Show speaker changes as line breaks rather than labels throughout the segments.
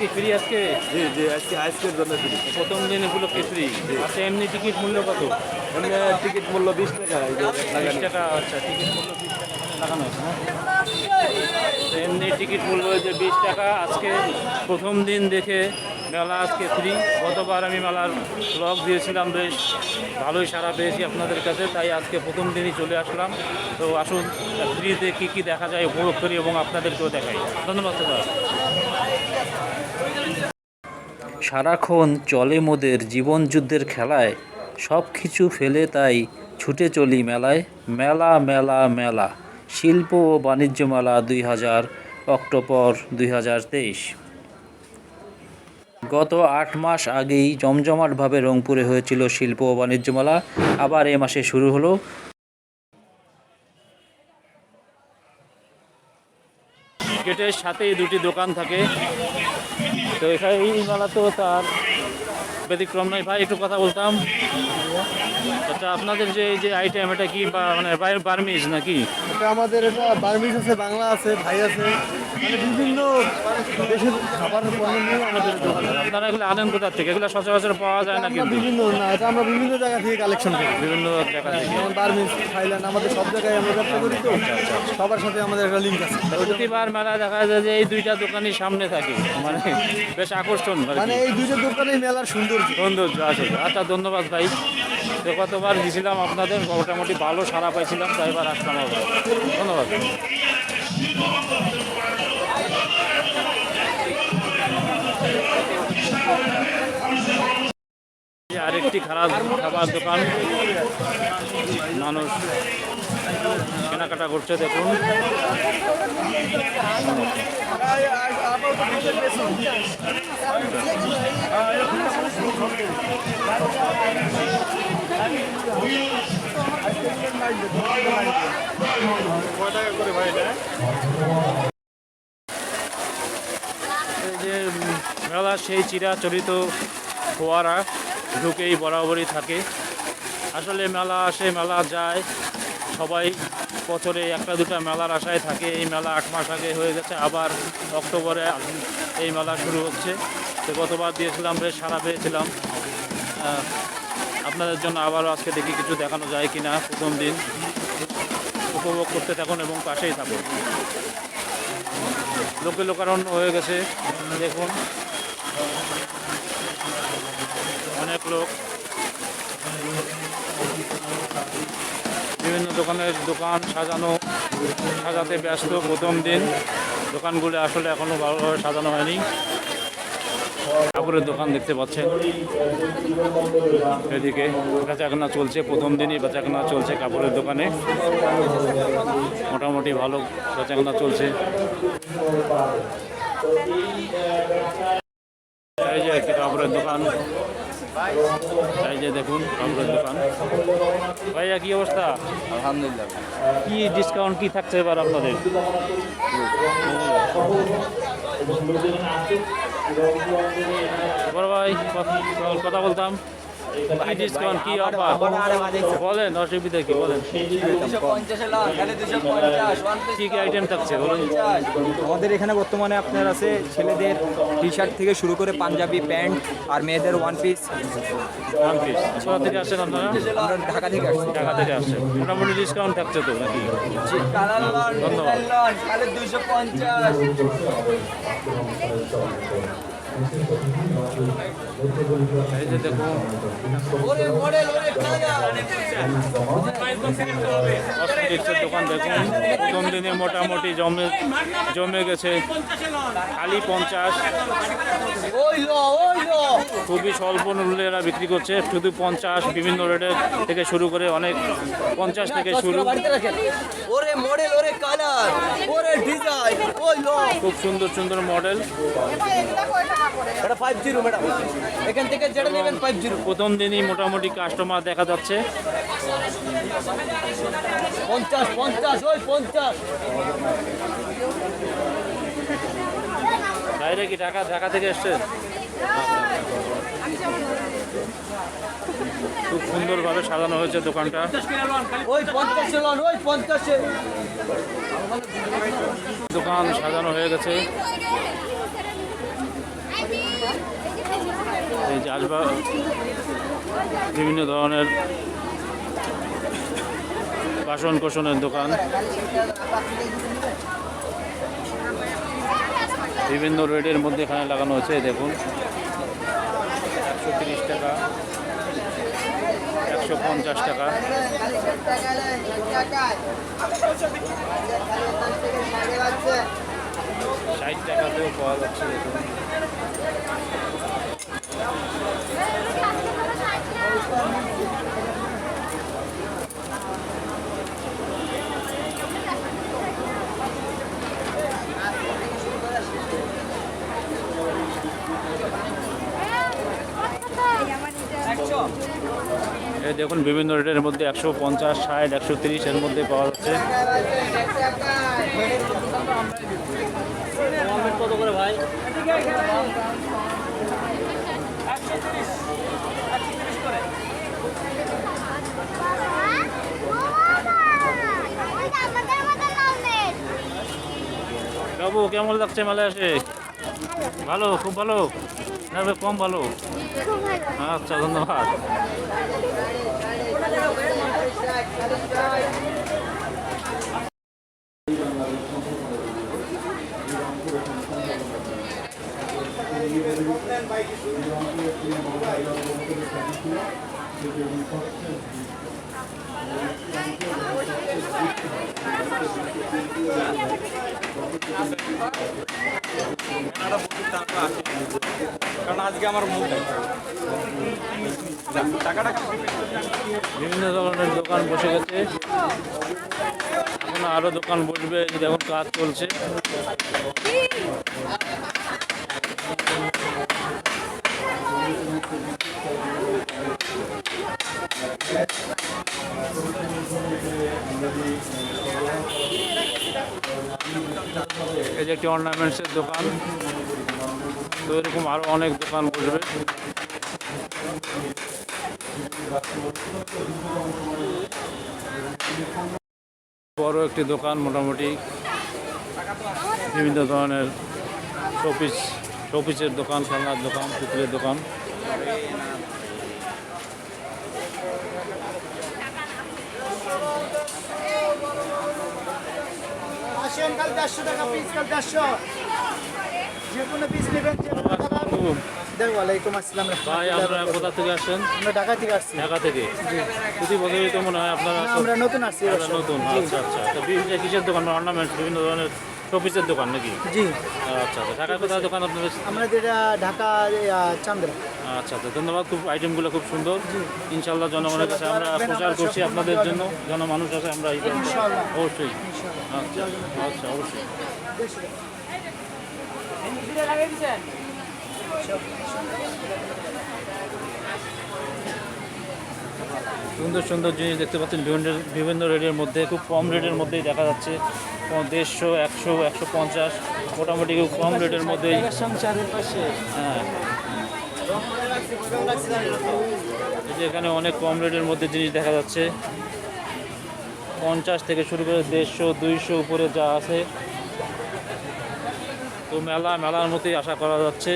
কি ফ্রি আজকে।
জি জি আজকে আজকের জন্য ফ্রি
প্রথম দিন উপলক্ষে ফ্রি আচ্ছা এমনি টিকিট মূল্য কত?
এমনি টিকিট মূল্য বিশ টাকা
বিশ টাকা আচ্ছা টিকিট মূল্য বিশ টাকা লাগানো আছে না তো এমনি টিকিট মূল্য হয়েছে বিশ টাকা। আজকে প্রথম দিন দেখে মেলা আজকে ফ্রি গতবার আমি মেলার ব্লগ দিয়েছিলাম বেশ ভালোই সারা পেয়েছি আপনাদের কাছে তাই আজকে প্রথম দিনই চলে আসলাম। তো আসুন ফ্রিতে কী কী দেখা যায় উপভোগ করি এবং আপনাদেরকেও দেখাই। ধন্যবাদ দাদা সারাক্ষণ চলে মোদের জীবন যুদ্ধের খেলায়, সব কিছু ফেলে তাই ছুটে চলি মেলায়। মেলা মেলা মেলা। শিল্প ও বাণিজ্য মেলা দুই হাজার অক্টোবর দুই হাজার তেইশ। গত আট মাস আগেই জমজমাটভাবে রংপুরে হয়েছিল শিল্প ও বাণিজ্য মেলা আবার এ মাসে শুরু হলো। গেটের সাথেই দুটি দোকান থাকে। তো এখানে এই মেলাতেও তার ব্যতিক্রম নয় ভাই একটু কথা বলতাম। আচ্ছা আপনাদের যে এই যে আইটেম এটা কি বা মানে বার্মিজ নাকি?
এটা আমাদের এটা বার্মিজ আছে বাংলা আছে ভাই আছে। মানে বিভিন্ন দেশের খাবার পণ্য নিয়ে আমাদের আছে।
আপনারা এগুলো আনেন কোথা থেকে? এগুলো সচরাচর পাওয়া যায় না কিন্তু।
বিভিন্ন না এটা আমরা বিভিন্ন জায়গা থেকে কালেকশন করি।
বিভিন্ন জায়গা থেকে।
যেমন বার্মিজ থাইল্যান্ড আমাদের সব জায়গায় আমরা ব্যবসা করি তো। সবার সাথে আমাদের একটা লিঙ্ক আছে।
প্রতিবার মেলা দেখা যায় যে এই দুইটা দোকানই সামনে থাকে। মানে বেশ আকর্ষণ।
মানে এই দুইটা দোকানেই মেলার সৌন্দর্য।
সৌন্দর্য আসলে আচ্ছা ধন্যবাদ ভাই। তো কতবার গেছিলাম আপনাদের, মোটামুটি ভালো সারা পাইছিলাম তাই এবার আসলাম আবার ধন্যবাদ। আরেকটি খারাপ খাবার দোকান। মানুষ কেনাকাটা করছে, দেখুন। এই যে মেলা, সেই চিরাচরিত ফোয়ারা ঢুকেই বরাবরই থাকে। আসলে মেলা আসে, মেলা যায়। সবাই বছরে একটা দুটা মেলার আশায় থাকে। এই মেলা আট মাস আগে হয়ে গেছে, আবার অক্টোবরে এই মেলা শুরু হচ্ছে। তো গতবার দিয়েছিলাম, বেশ সারা পেয়েছিলাম। আপনাদের জন্য আবারও আজকে দেখি কিছু দেখানো যায় কি না প্রথম দিন। উপভোগ করতে থাকুন এবং পাশেই থাকুন। লোকে লোকারণ্য হয়ে গেছে, দেখুন। অনেক লোক। বিভিন্ন দোকানের দোকান সাজানো, সাজাতে ব্যস্ত প্রথম দিন। দোকানগুলো আসলে এখনও ভালোভাবে সাজানো হয়নি। কাপড়ের দোকান দেখতে পাচ্ছেন। এদিকে বেচাকেনা চলছে, প্রথম দিনই বেচাকেনা চলছে কাপড়ের দোকানে। মোটামুটি ভালো বেচাকেনা চলছে। এই যে একটি কাপড়ের দোকান। এই যে দেখুন কাপড়ের দোকান। ভাইয়া কি অবস্থা?
আলহামদুলিল্লাহ।
কি ডিসকাউন্ট কি থাকছে এবার আপনাদের? বড় ভাই কথা- বলতাম। ডিসকাউন্ট কি অফার বলেন অসুবিধা কি? বলেন। কি কি আইটেম থাকছে বলুন।
আমাদের এখানে বর্তমানে আপনার আছে ছেলেদের টি শার্ট থেকে শুরু করে পাঞ্জাবি প্যান্ট আর মেয়েদের ওয়ান পিস
ওয়ান পিস কোথা থেকে আসছেন আপনারা?
আমরা ঢাকা থেকে আসছি।
ঢাকা থেকে আসছেন। মোটামুটি ডিসকাউন্ট থাকছে তো নাকি? ধন্যবাদ। এই যে দোকান দেখুন প্রথম দিনে মোটামুটি জমে জমে গেছে খালি পঞ্চাশ খুবই স্বল্প মূল্যে এরা বিক্রি করছে শুধু পঞ্চাশ বিভিন্ন রেটের থেকে শুরু করে অনেক পঞ্চাশ থেকে শুরু
ওরে মডেল ওরে কালার ওরে ডিজাইন
খুব সুন্দর সুন্দর মডেল।
এটা ফাইভ জিরো ম্যাডাম এখান থেকে যেটা নেবেন ফাইভ জিরো
প্রথম দিনই মোটামুটি কাস্টমার দেখা যাচ্ছে।
পঞ্চাশ পঞ্চাশ ওই পঞ্চাশ।
বাইরে কি ঢাকা ঢাকা থেকে এসছেন খুব সুন্দরভাবে সাজানো হয়েছে দোকানটা।
ওই পঞ্চাশে লন ওই পঞ্চাশে।
দোকান সাজানো হয়ে গেছে। এই যে আসবাব বিভিন্ন ধরনের বাসন কোসনের দোকান। বিভিন্ন রেটের মধ্যে এখানে লাগানো হচ্ছে দেখুন। একশো তিরিশ টাকা, একশো পঞ্চাশ টাকা। ষাট টাকাতেও পাওয়া যাচ্ছে, দেখুন এই দেখুন, বিভিন্ন রেটের মধ্যে একশো পঞ্চাশ, ষাট, একশো তিরিশ এর মধ্যে পাওয়া যাচ্ছে। কত করে ভাই বাবু, কেমন লাগছে মেলায় আসে? ভালো খুব ভালো। না কম ভালো। আচ্ছা ধন্যবাদ।
কারণ আজকে আমার মুখ টাকাটা
বিভিন্ন ধরনের দোকান বসে গেছে। এখন আরও দোকান বসবে দেখুন কাজ চলছে। এই যে একটি অর্নামেন্টসের দোকান, তো এরকম আরও অনেক দোকান বসবে। বড় একটি দোকান মোটামুটি, বিভিন্ন ধরনের শোপিস শোপিসের দোকান, খেলনার দোকান, পুতুলের দোকান।
আসেন কাল দেড়শো টাকা পিস কাল দেড়শো। যে কোনো পিস নেবেন যে কোনো টাকা ওয়ালাইকুম আসসালাম
ভাই আপনারা কোথা থেকে আসছেন?
আমরা ঢাকা থেকে আসছি।
ঢাকা থেকে? প্রতি বছরই তো মনে হয় আপনারা
আমরা নতুন আসছি
নতুন আচ্ছা আচ্ছা। তো কিসের দোকান? অর্নামেন্টস বিভিন্ন ধরনের শোপিসের দোকান নাকি
জি
আচ্ছা আচ্ছা কোথায় দোকান আপনাদের
আমরা যেটা ঢাকা চান্দ্রা
আচ্ছা আচ্ছা ধন্যবাদ খুব আইটেমগুলো খুব সুন্দর ইনশাল্লাহ জনগণের কাছে আমরা প্রচার করছি আপনাদের জন্য জনমানুষ আছে আমরা এই অবশ্যই আচ্ছা আচ্ছা অবশ্যই সুন্দর সুন্দর জিনিস দেখতে পাচ্ছেন। বিভিন্ন বিভিন্ন রেটের মধ্যে খুব কম রেটের মধ্যেই দেখা যাচ্ছে। দেড়শো একশো একশো পঞ্চাশ মোটামুটি খুব কম রেটের মধ্যেই। হ্যাঁ। এখানে অনেক কম রেটের মধ্যে জিনিস দেখা যাচ্ছে। পঞ্চাশ থেকে শুরু করে দেড়শো দুইশো উপরে যা আছে। তো মেলা মেলার মতোই আশা করা যাচ্ছে।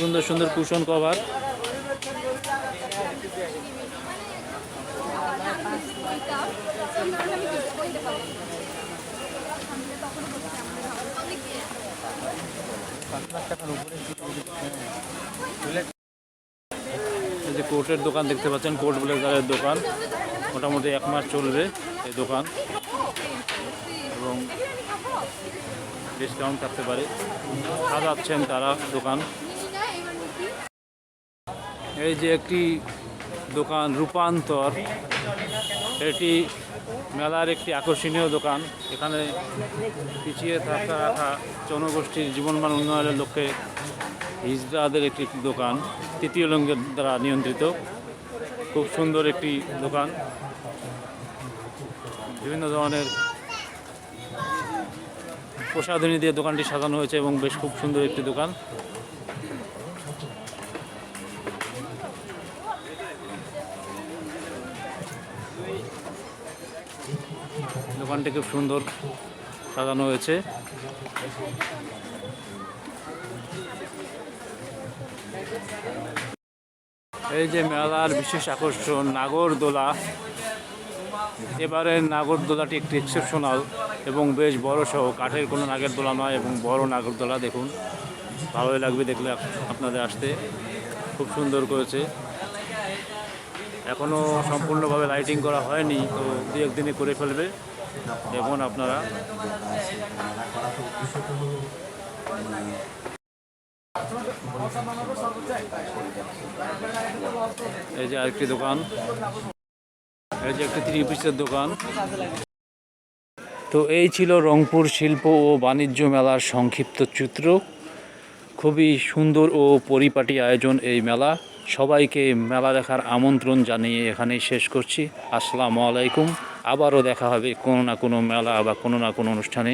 সুন্দর সুন্দর কুশন কভার যে কোটের দোকান দেখতে পাচ্ছেন কোট ব্লেজারের দোকান। মোটামুটি এক মাস চলবে এই দোকান। এবং ডিসকাউন্ট থাকতে পারে। সাজাচ্ছেন তারা দোকান। এই যে একটি দোকান রূপান্তর, এটি মেলার একটি আকর্ষণীয় দোকান। এখানে পিছিয়ে থাকা রাখা জনগোষ্ঠীর জীবনমান উন্নয়নের লক্ষ্যে হিজড়াদের একটি দোকান, তৃতীয় লিঙ্গের দ্বারা নিয়ন্ত্রিত। খুব সুন্দর একটি দোকান। বিভিন্ন ধরনের প্রসাধনী দিয়ে দোকানটি সাজানো হয়েছে এবং বেশ খুব সুন্দর একটি দোকান। দোকানটি খুব সুন্দর সাজানো হয়েছে। এই যে মেলার বিশেষ আকর্ষণ, নাগরদোলা। এবারের নাগরদোলাটি একটি এক্সেপশনাল এবং বেশ বড় সহ, কাঠের কোনো নাগরদোলা নয় এবং বড় নাগরদোলা দেখুন। ভালোই লাগবে দেখলে আপনাদের আসতে। খুব সুন্দর করেছে। এখনও সম্পূর্ণভাবে লাইটিং করা হয়নি, তো দু একদিনে করে ফেলবে। দেখুন আপনারা। এই যে আরেকটি দোকান। এই যে একটি থ্রি পিসের দোকান। তো এই ছিল রংপুর শিল্প ও বাণিজ্য মেলার সংক্ষিপ্ত চিত্র। খুবই সুন্দর ও পরিপাটি আয়োজন এই মেলা। সবাইকে মেলা দেখার আমন্ত্রণ জানিয়ে এখানেই শেষ করছি। আসসালামু আলাইকুম। আবারও দেখা হবে কোনো না কোনো মেলা বা কোনো না কোনো অনুষ্ঠানে।